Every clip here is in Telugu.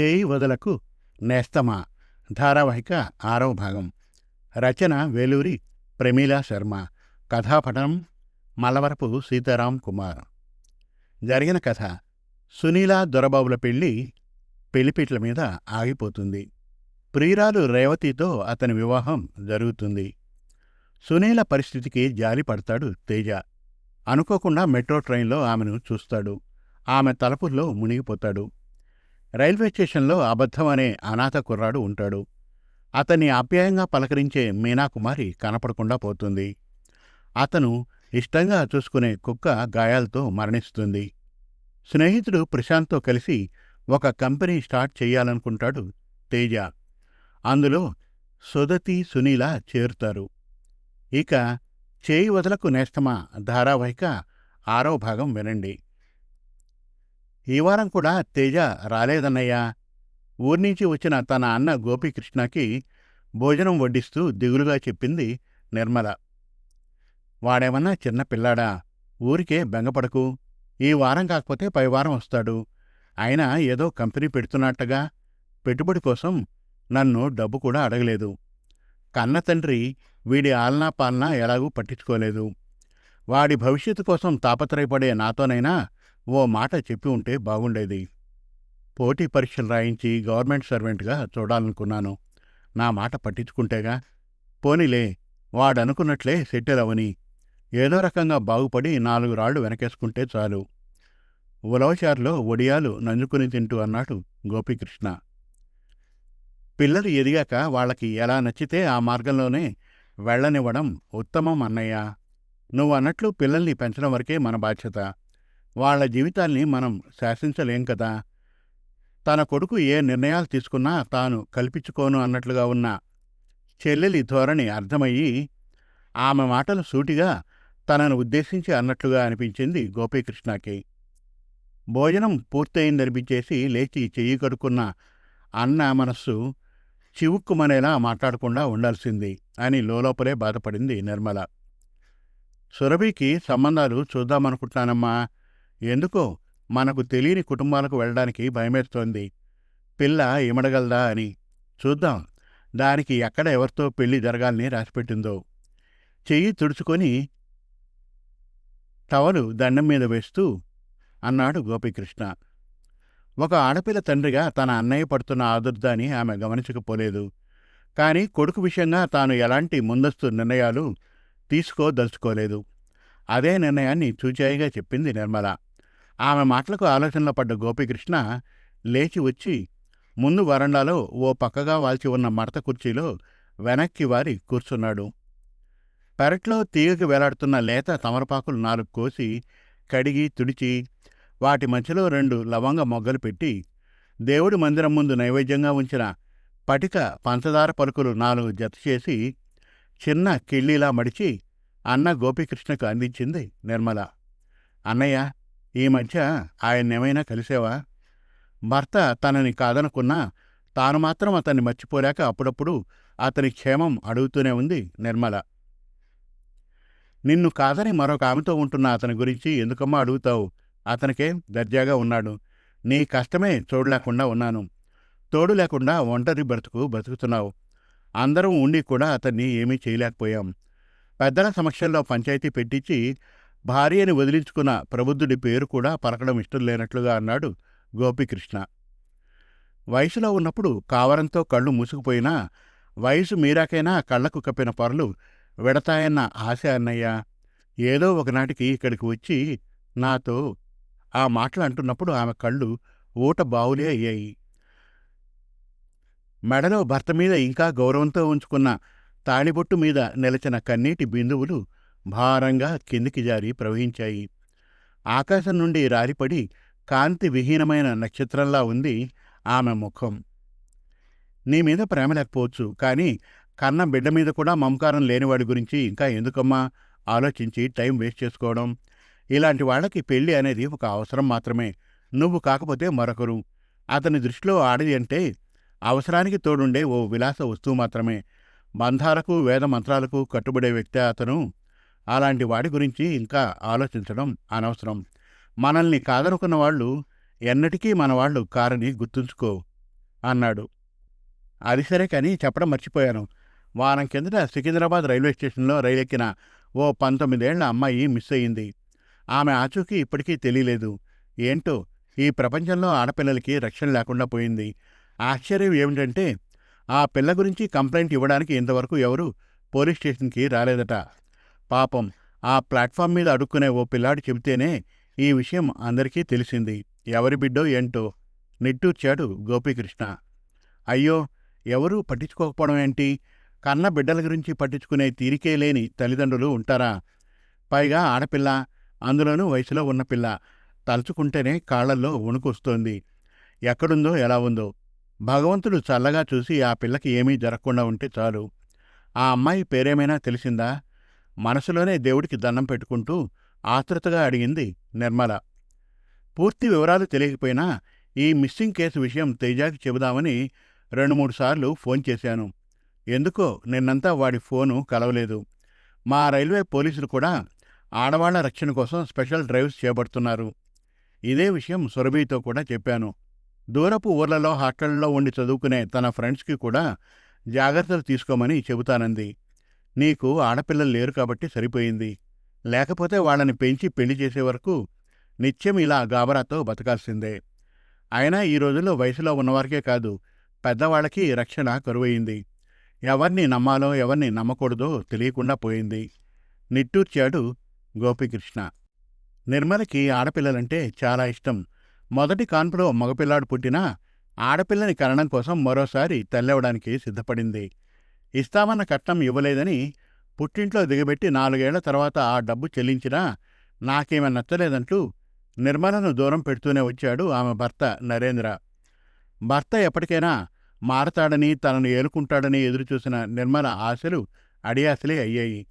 చేయి వదలకు నేస్తమా? ధారావాహిక ఆరవ భాగం. రచన వేలూరి ప్రమీలా శర్మ. కథాపటనం మలవరపు సీతారాం కుమార్. జరిగిన కథ సునీల దొరబాబుల పెళ్ళి పెళ్ళిపీట్ల మీద ఆగిపోతుంది. ప్రియురాలు రేవతితో అతని వివాహం జరుగుతుంది. సునీల పరిస్థితికి జాలి పడతాడు తేజ. అనుకోకుండా మెట్రో ట్రైన్లో ఆమెను చూస్తాడు. ఆమె తలుపుల్లో మునిగిపోతాడు. రైల్వే స్టేషన్లో అబద్ధం అనే అనాథ కుర్రాడు ఉంటాడు. అతన్ని ఆప్యాయంగా పలకరించే మీనాకుమారి కనపడకుండా పోతుంది. అతను ఇష్టంగా చూసుకునే కుక్క గాయాలతో మరణిస్తుంది. స్నేహితుడు ప్రశాంత్తో కలిసి ఒక కంపెనీ స్టార్ట్ చేయాలనుకుంటాడు తేజ. అందులో సుదతి సునీల చేరుతారు. ఇక చేయి వదలకు నేస్తమా ధారావాహిక ఆరవ భాగం వినండి. ఈ వారం కూడా తేజ రాలేదన్నయ్యా. ఊర్నించి వచ్చిన తన అన్న గోపీకృష్ణకి భోజనం వడ్డిస్తూ దిగులుగా చెప్పింది నిర్మల. వాడేమన్నా చిన్న పిల్లాడా? ఊరికే బెంగపడకు. ఈ వారం కాకపోతే పైవారం వస్తాడు. అయినా ఏదో కంపెనీ పెడుతున్నట్టుగా పెట్టుబడి కోసం నన్ను డబ్బు కూడా అడగలేదు. కన్న తండ్రి వీడి ఆలనా పాలనా ఎలాగూ పట్టించుకోలేదు. వాడి భవిష్యత్తు కోసం తాపత్రయపడే నాతోనైనా ఓ మాట చెప్పి ఉంటే బాగుండేది. పోటీ పరీక్షలు రాయించి గవర్నమెంట్ సర్వెంట్గా చూడాలనుకున్నాను. నా మాట పట్టించుకుంటేగా. పోనీలే వాడనుకున్నట్లే సెటిల్ అవని ఏదో రకంగా బాగుపడి నాలుగు రాళ్ళు వెనకేసుకుంటే చాలు. ఉలవచారులో ఒడియాలు నంజుకుని తింటూ అన్నాడు గోపీకృష్ణ. పిల్లలు ఎదిగాక వాళ్ళకి ఎలా నచ్చితే ఆ మార్గంలోనే వెళ్ళనివ్వడం ఉత్తమం అన్నయ్య. నువ్వు అన్నట్లు పిల్లల్ని పెంచడం వరకే మన బాధ్యత. వాళ్ళ జీవితాల్ని మనం శాసించలేం కదా. తన కొడుకు ఏ నిర్ణయాలు తీసుకున్నా తాను కల్పించుకోను అన్నట్లుగా ఉన్న చెల్లెలి ధోరణి అర్థమయ్యి ఆమె మాటలు సూటిగా తనను ఉద్దేశించి అన్నట్లుగా అనిపించింది గోపీకృష్ణకి. భోజనం పూర్తయిందనిపించేసి లేచి చెయ్యి కడుక్కున్న అన్న మనస్సు చివుక్కుమనేలా మాట్లాడకుండా ఉండాల్సింది అని లోలోపలే బాధపడింది నిర్మల. సురభికి సంబంధాలు చూద్దామనుకుంటున్నానమ్మా. ఎందుకో మనకు తెలియని కుటుంబాలకు వెళ్ళడానికి భయమేస్తోంది. పిల్ల ఇమడగలదా అని. చూద్దాం. దానికి ఎక్కడ ఎవరితో పెళ్ళి జరగాలని రాసిపెట్టిందో. చెయ్యి తుడుచుకొని టవలు దండం మీద వేస్తూ అన్నాడు గోపీకృష్ణ. ఒక ఆడపిల్ల తండ్రిగా తన అన్నయ్య పడుతున్న ఆదుర్దాన్ని ఆమె గమనించకపోలేదు. కాని కొడుకు విషయంగా తాను ఎలాంటి ముందస్తు నిర్ణయాలు తీసుకోదలుచుకోలేదు. అదే నిర్ణయాన్ని చూచాయిగా చెప్పింది నిర్మల. ఆమె మాటలకు ఆలోచనలో పడ్డ గోపీకృష్ణ లేచి వచ్చి ముందు వరండాలో ఓ పక్కగా వాల్చి ఉన్న మడత కుర్చీలో వెనక్కి వారి కూర్చున్నాడు. పెరట్లో తీగకి వేలాడుతున్న లేత తమరపాకులు నాలుగు కోసి కడిగి తుడిచి వాటి మధ్యలో రెండు లవంగ మొగ్గలు పెట్టి దేవుడి మందిరం ముందు నైవేద్యంగా ఉంచిన పటిక పంచదార పలుకులు నాలుగు జతచేసి చిన్న కిళ్ళీలా మడిచి అన్న గోపీకృష్ణకు అందించింది నిర్మల. అన్నయ్య ఈ మధ్య ఆయన్నేమైనా కలిసేవా? భర్త తనని కాదనుకున్నా తాను మాత్రం అతన్ని మర్చిపోలేక అప్పుడప్పుడు అతని క్షేమం అడుగుతూనే ఉంది నిర్మల. నిన్ను కాదని మరొక ఆమెతో ఉంటున్న అతని గురించి ఎందుకమ్మా అడుగుతావు? అతనికే దర్జాగా ఉన్నాడు. నీ కష్టమే చూడలేకుండా ఉన్నాను. తోడు లేకుండా ఒంటరి బ్రతుకు బ్రతుకుతున్నావు. అందరం ఉండి కూడా అతన్ని ఏమీ చేయలేకపోయాం. పెద్దల సమక్షంలో పంచాయతీ పెట్టించి భార్యని వదిలించుకున్న ప్రబుద్ధుడి పేరు కూడా పలకడం ఇష్టం లేనట్లుగా అన్నాడు గోపికృష్ణ. వయసులో ఉన్నప్పుడు కావరంతో కళ్ళు మూసుకుపోయినా వయసు మీరాకైనా కళ్ళకు కప్పిన పొరలు విడతాయన్న ఆశ అన్నయ్య. ఏదో ఒకనాటికి ఇక్కడికి వచ్చి నాతో ఆ మాటలు అంటున్నప్పుడు ఆమె కళ్ళు ఊట బావులే అయ్యాయి. మెడలో భర్త మీద ఇంకా గౌరవంతో ఉంచుకున్న తాళిబొట్టు మీద నిలచిన కన్నీటి బిందువులు భారంగా కిందికి జారి ప్రవహించాయి. ఆకాశం నుండి రాలిపడి కాంతి విహీనమైన నక్షత్రంలా ఉంది ఆమె ముఖం. నీ మీద ప్రేమ లేకపోవచ్చు కానీ కన్న బిడ్డ మీద కూడా మమకారం లేనివాడి గురించి ఇంకా ఎందుకమ్మా ఆలోచించి టైం వేస్ట్ చేసుకోవడం? ఇలాంటి వాళ్ళకి పెళ్ళి అనేది ఒక అవసరం మాత్రమే. నువ్వు కాకపోతే మరొకరు. అతని దృష్టిలో ఆడది అంటే అవసరానికి తోడుండే ఓ విలాస వస్తువు మాత్రమే. బంధాలకు వేద మంత్రాలకు కట్టుబడే వ్యక్తి అతను. అలాంటి వాడి గురించి ఇంకా ఆలోచించడం అనవసరం. మనల్ని కాదనుకున్న వాళ్ళు ఎన్నటికీ మనవాళ్ళు కారని గుర్తుంచుకో అన్నాడు. అది సరే కానీ చెప్పడం మర్చిపోయాను. వారం కిందట సికింద్రాబాద్ రైల్వే స్టేషన్లో రైలు ఎక్కిన ఓ పంతొమ్మిదేళ్ళ అమ్మాయి మిస్ అయ్యింది. ఆమె ఆచూకీ ఇప్పటికీ తెలియలేదు. ఏంటో ఈ ప్రపంచంలో ఆడపిల్లలకి రక్షణ లేకుండా పోయింది. ఆశ్చర్యం ఏమిటంటే ఆ పిల్ల గురించి కంప్లైంట్ ఇవ్వడానికి ఇంతవరకు ఎవరు పోలీస్ స్టేషన్కి రాలేదట. పాపం ఆ ప్లాట్ఫామ్ మీద అడుక్కునే ఓ పిల్లాడు చెబితేనే ఈ విషయం అందరికీ తెలిసింది. ఎవరి బిడ్డో ఏంటో నిట్టూర్చాడు గోపీకృష్ణ. అయ్యో ఎవరూ పట్టించుకోకపోవడం ఏంటి? కన్న బిడ్డల గురించి పట్టించుకునే తీరికే లేని తల్లిదండ్రులు ఉంటారా? పైగా ఆడపిల్ల అందులోనూ వయసులో ఉన్న పిల్ల తలుచుకుంటేనే కాళ్ళల్లో వణుకొస్తోంది. ఎక్కడుందో ఎలా ఉందో. భగవంతుడు చల్లగా చూసి ఆ పిల్లకి ఏమీ జరగకుండా ఉంటే చాలు. ఆ అమ్మాయి పేరేమైనా తెలిసిందా? మనసులోనే దేవుడికి దండం పెట్టుకుంటూ ఆతృతగా అడిగింది నిర్మల. పూర్తి వివరాలు తెలియకపోయినా ఈ మిస్సింగ్ కేసు విషయం తేజాకి చెబుదామని రెండు మూడు సార్లు ఫోన్ చేశాను. ఎందుకో నిన్నంతా వాడి ఫోను కలవలేదు. మా రైల్వే పోలీసులు కూడా ఆడవాళ్ళ రక్షణ కోసం స్పెషల్ డ్రైవ్స్ చేపడుతున్నారు. ఇదే విషయం సురభితో కూడా చెప్పాను. దూరపు ఊర్లలో హాస్టళ్ళలో ఉండి చదువుకునే తన ఫ్రెండ్స్కి కూడా జాగ్రత్తలు తీసుకోమని చెబుతానంది. నీకు ఆడపిల్లలు లేరు కాబట్టి సరిపోయింది. లేకపోతే వాళ్ళని పెంచి పెళ్ళి చేసే వరకు నిత్యం ఇలా గాబరాతో బతకాల్సిందే. అయినా ఈ రోజుల్లో వయసులో ఉన్నవారికే కాదు పెద్దవాళ్ళకి రక్షణ కరువయింది ఎవరిని నమ్మాలో ఎవరిని నమ్మకూడదో తెలియకుండా పోయింది. నిట్టూర్చాడు గోపికృష్ణ. నిర్మలకి ఆడపిల్లలంటే చాలా ఇష్టం. మొదటి కాన్పులో మగపిల్లాడు పుట్టినా ఆడపిల్లని కరణం కోసం మరోసారి తల్లవడానికి సిద్ధపడింది. ఇస్తామన్న కట్నం ఇవ్వలేదని పుట్టింట్లో దిగబెట్టి నాలుగేళ్ళ తర్వాత ఆ డబ్బు చెల్లించినా నాకేమీ నచ్చలేదంటూ నిర్మలను దూరం పెడుతూనే వచ్చాడు ఆమె భర్త నరేంద్ర. భర్త ఎప్పటికైనా మారతాడని తనను ఏలుకుంటాడని ఎదురుచూసిన నిర్మల ఆశలు అడియాసలే అయ్యాయి.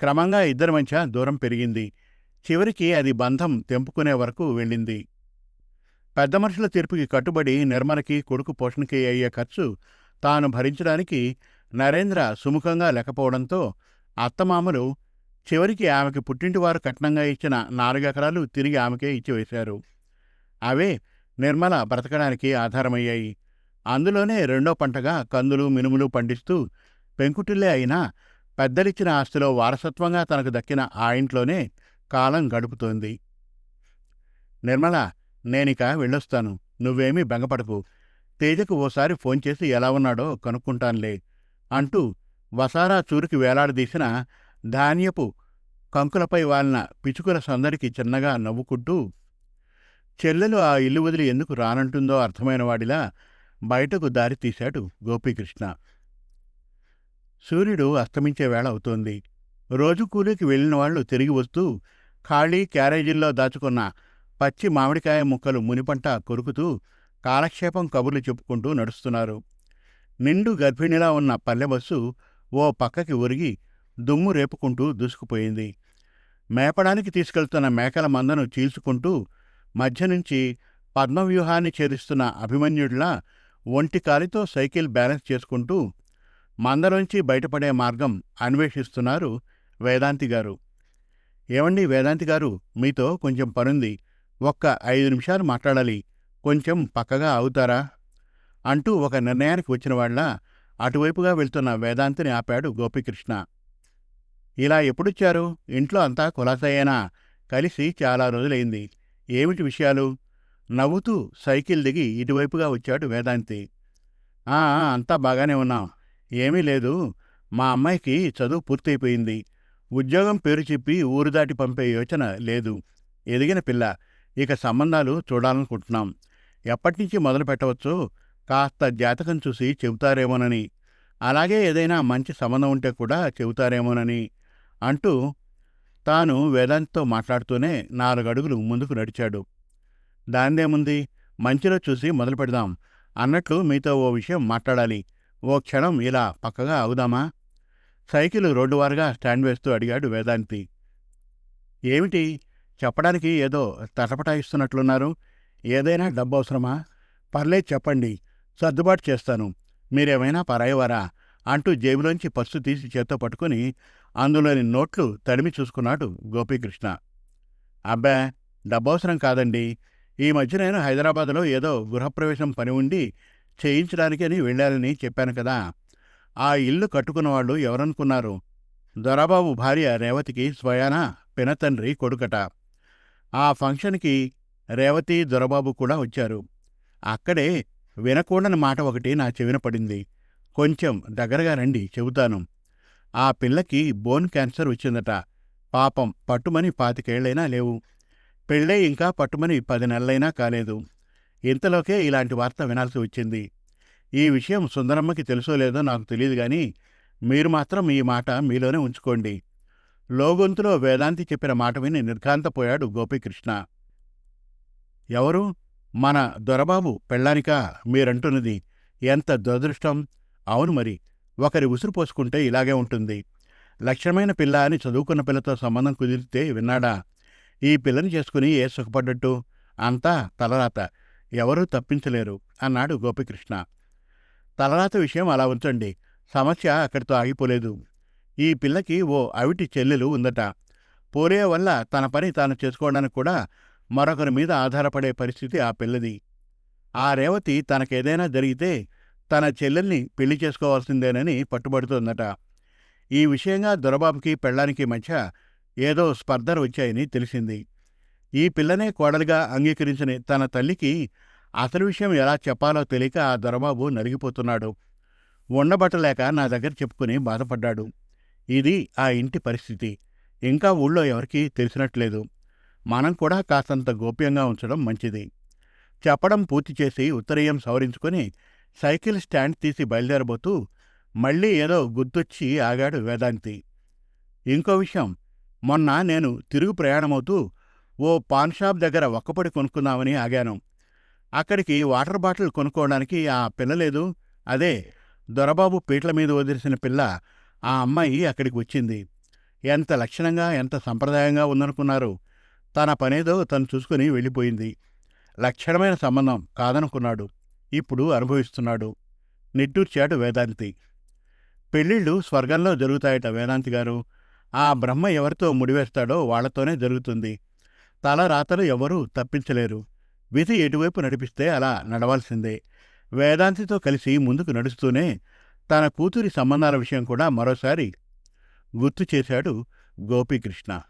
క్రమంగా ఇద్దరి మధ్య దూరం పెరిగింది. చివరికి అది బంధం తెంపుకునే వరకు వెళ్ళింది. పెద్ద మనుషుల తీర్పుకి కట్టుబడి నిర్మలకి కొడుకు పోషణకి అయ్యే ఖర్చు తాను భరించడానికి నరేంద్ర సుముఖంగా లేకపోవడంతో అత్తమామలు చివరికి ఆమెకి పుట్టింటివారు కట్నంగా ఇచ్చిన నాలుగెకరాలు తిరిగి ఆమెకే ఇచ్చివేశారు. అవే నిర్మల బ్రతకడానికి ఆధారమయ్యాయి. అందులోనే రెండో పంటగా కందులు మినుములు పండిస్తూ పెంకుటిల్లే అయినా పెద్దలిచ్చిన ఆస్తిలో వారసత్వంగా తనకు దక్కిన ఆ ఇంట్లోనే కాలం గడుపుతోంది. నిర్మల నేనిక వెళ్ళొస్తాను. నువ్వేమీ బెంగపడకు. తేజకు ఓసారి ఫోన్ చేసి ఎలా ఉన్నాడో కనుక్కుంటానులే. అంటూ వసారా చూరికి వేలాడదీసిన ధాన్యపు కంకులపై వాలిన పిచుకుల సందడికి చిన్నగా నవ్వుకుంటూ చెల్లెలు ఆ ఇల్లు వదిలి ఎందుకు రానంటుందో అర్థమైన వాడిలా బయటకు దారి తీశాడు గోపీకృష్ణ. సూర్యుడు అస్తమించే వేళ అవుతోంది. రోజు కూలీకి వెళ్ళిన వాళ్ళు తిరిగి వస్తూ ఖాళీ క్యారేజీల్లో దాచుకున్న పచ్చి మామిడికాయ ముక్కలు మునిపంట కొరుకుతూ కాలక్షేపం కబుర్లు చెప్పుకుంటూ నడుస్తున్నారు. నిండు గర్భిణిలా ఉన్న పల్లెబస్సు ఓ పక్కకి ఒరిగి దుమ్ము రేపుకుంటూ దూసుకుపోయింది. మేపడానికి తీసుకెళ్తున్న మేకల మందను చీల్చుకుంటూ మధ్య నుంచి పద్మవ్యూహాన్ని చేరుస్తున్న అభిమన్యుడిలా ఒంటి కాలితో సైకిల్ బ్యాలెన్స్ చేసుకుంటూ మందలోంచి బయటపడే మార్గం అన్వేషిస్తున్నారు వేదాంతి గారు. ఏమండి వేదాంతి గారు? మీతో కొంచెం పనుంది. ఒక్క ఐదు నిమిషాలు మాట్లాడాలి. కొంచెం పక్కగా అవుతారా అంటూ ఒక నిర్ణయానికి వచ్చిన వాళ్ళ అటువైపుగా వెళ్తున్న వేదాంతిని ఆపాడు గోపికృష్ణ. ఇలా ఎప్పుడొచ్చారు? ఇంట్లో అంతా కులాసయ్యేనా? కలిసి చాలా రోజులైంది. ఏమిటి విషయాలు నవ్వుతూ సైకిల్ దిగి ఇటువైపుగా వచ్చాడు వేదాంతి. "ఆ, ఆ, అంతా బాగానే ఉన్నాం. ఏమీ లేదు. మా అమ్మాయికి చదువు పూర్తయిపోయింది. ఉద్యోగం పేరు చెప్పి ఊరు దాటి పంపే యోచన లేదు. ఎదిగిన పిల్ల. ఇక సంబంధాలు చూడాలనుకుంటున్నాం. ఎప్పటినుంచి మొదలు పెట్టవచ్చో కాస్త జాతకం చూసి చెబుతారేమోనని అలాగే ఏదైనా మంచి సంబంధం ఉంటే కూడా చెబుతారేమోనని అంటూ తాను వేదాంతితో మాట్లాడుతూనే నాలుగు అడుగులు ముందుకు నడిచాడు. దాందేముంది? మంచిలో చూసి మొదలు పెడదాం. అన్నట్లు మీతో ఓ విషయం మాట్లాడాలి. ఓ క్షణం ఇలా పక్కగా అవుదామా సైకిల్ రోడ్డువారుగా స్టాండ్ వేస్తూ అడిగాడు వేదాంతి. ఏమిటి? చెప్పడానికి ఏదో తటపటాయిస్తున్నట్లున్నారు. ఏదైనా డబ్బు అవసరమా? పర్లేదు చెప్పండి. సర్దుబాటు చేస్తాను. మీరేమైనా పరాయవారా? అంటూ జేబులోంచి పర్సు తీసి చేత్తో పట్టుకుని అందులోని నోట్లు తడిమి చూసుకున్నాడు గోపీకృష్ణ. అబ్బా! డబ్బవసరం కాదండి. ఈ మధ్య నేను హైదరాబాద్లో ఏదో గృహప్రవేశం పని ఉండి చేయించడానికని వెళ్ళాలని చెప్పాను కదా! ఆ ఇల్లు కట్టుకున్న వాళ్ళు ఎవరనుకున్నారు? దొరబాబు భార్య రేవతికి స్వయాన పినతండ్రి కొడుకట. ఆ ఫంక్షన్కి రేవతి దొరబాబు కూడా వచ్చారు. అక్కడే వినకూడని మాట ఒకటి నా చెవిన పడింది. కొంచెం దగ్గరగా రండి చెబుతాను. ఆ పిల్లకి బోన్ క్యాన్సర్ వచ్చిందట. పాపం పట్టుమని పాతికేళ్ళైనా లేవు. పెళ్ళే ఇంకా పట్టుమని పది నెలలైనా కాలేదు. ఇంతలోకే ఇలాంటి వార్త వినాల్సి వచ్చింది. ఈ విషయం సుందరమ్మకి తెలుసో లేదో నాకు తెలియదు కానీ మీరు మాత్రం ఈ మాట మీలోనే ఉంచుకోండి. లోగొంతులో వేదాంతి చెప్పిన మాట విని నిర్ఘాంతపోయాడు గోపీకృష్ణ. ఎవరు? మన దొరబాబు పెళ్ళానికా మీరంటున్నది. ఎంత దురదృష్టం. అవును మరి ఒకరి ఉసురు పోసుకుంటే ఇలాగే ఉంటుంది. లక్ష్యమైన పిల్ల అని చదువుకున్న పిల్లతో సంబంధం కుదిరితే విన్నాడా? ఈ పిల్లని చేసుకుని ఏ సుఖపడ్డట్టు? అంతా తలరాత. ఎవరూ తప్పించలేరు అన్నాడు గోపికృష్ణ. తలరాత విషయం అలా ఉంచండి. సమస్య అక్కడితో ఆగిపోలేదు. ఈ పిల్లకి ఓ అవిటి చెల్లెలు ఉందట. పోలియో వల్ల తన పని తాను చేసుకోవడానికి కూడా మరొకరి మీద ఆధారపడే పరిస్థితి ఆ పిల్లది. ఆ రేవతి తనకేదైనా జరిగితే తన చెల్లెల్ని పెళ్ళి చేసుకోవాల్సిందేనని పట్టుబడుతోందట. ఈ విషయంగా దొరబాబుకి పెళ్ళానికి మధ్య ఏదో స్పర్ధలు వచ్చాయని తెలిసింది. ఈ పిల్లనే కోడలిగా అంగీకరించిన తన తల్లికి అసలు విషయం ఎలా చెప్పాలో తెలియక ఆ దొరబాబు నలిగిపోతున్నాడు. ఉండబట్టలేక నా దగ్గర చెప్పుకుని బాధపడ్డాడు. ఇది ఆ ఇంటి పరిస్థితి. ఇంకా ఊళ్ళో ఎవరికీ తెలిసినట్లేదు. మనం కూడా కాస్తంత గోప్యంగా ఉంచడం మంచిది. చెప్పడం పూర్తి చేసి ఉత్తరీయం సవరించుకొని సైకిల్ స్టాండ్ తీసి బయలుదేరబోతూ మళ్ళీ ఏదో గుర్తొచ్చి ఆగాడు వేదాంతి. ఇంకో విషయం మొన్న నేను తిరుగు ప్రయాణమవుతూ ఓ పాన్ షాప్ దగ్గర ఒక్కపడి కొనుక్కుందామని ఆగాను. అక్కడికి వాటర్ బాటిల్ కొనుక్కోవడానికి ఆ పిల్ల లేదు. అదే దొరబాబు పీటల మీద వదిలేసిన పిల్ల ఆ అమ్మాయి అక్కడికి వచ్చింది. ఎంత లక్షణంగా ఎంత సంప్రదాయంగా ఉందనుకున్నారు. తన పనేదో తను చూసుకుని వెళ్ళిపోయింది. లక్షణమైన సంబంధం కాదనుకున్నాడు. ఇప్పుడు అనుభవిస్తున్నాడు. నిట్టూర్చాడు వేదాంతి. పెళ్ళిళ్ళు స్వర్గంలో జరుగుతాయట వేదాంతి గారు. ఆ బ్రహ్మ ఎవరితో ముడివేస్తాడో వాళ్ళతోనే జరుగుతుంది. తల రాతలు ఎవరూ తప్పించలేరు. విధి ఎటువైపు నడిపిస్తే అలా నడవాల్సిందే. వేదాంతితో కలిసి ముందుకు నడుస్తూనే తన కూతురి సంబంధాల విషయం కూడా మరోసారి గుర్తు చేశాడు గోపీకృష్ణ.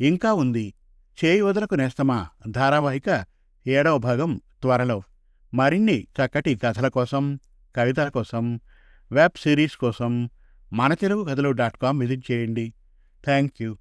ఇంకా ఉంది. చేయి వదలకు నేస్తమా ధారావాహిక ఏడవ భాగం త్వరలో. మరిన్ని చక్కటి కథల కోసం కవితల కోసం వెబ్ సిరీస్ కోసం మన తెలుగు కథలు డాట్ కామ్ విజిట్ చేయండి. Thank you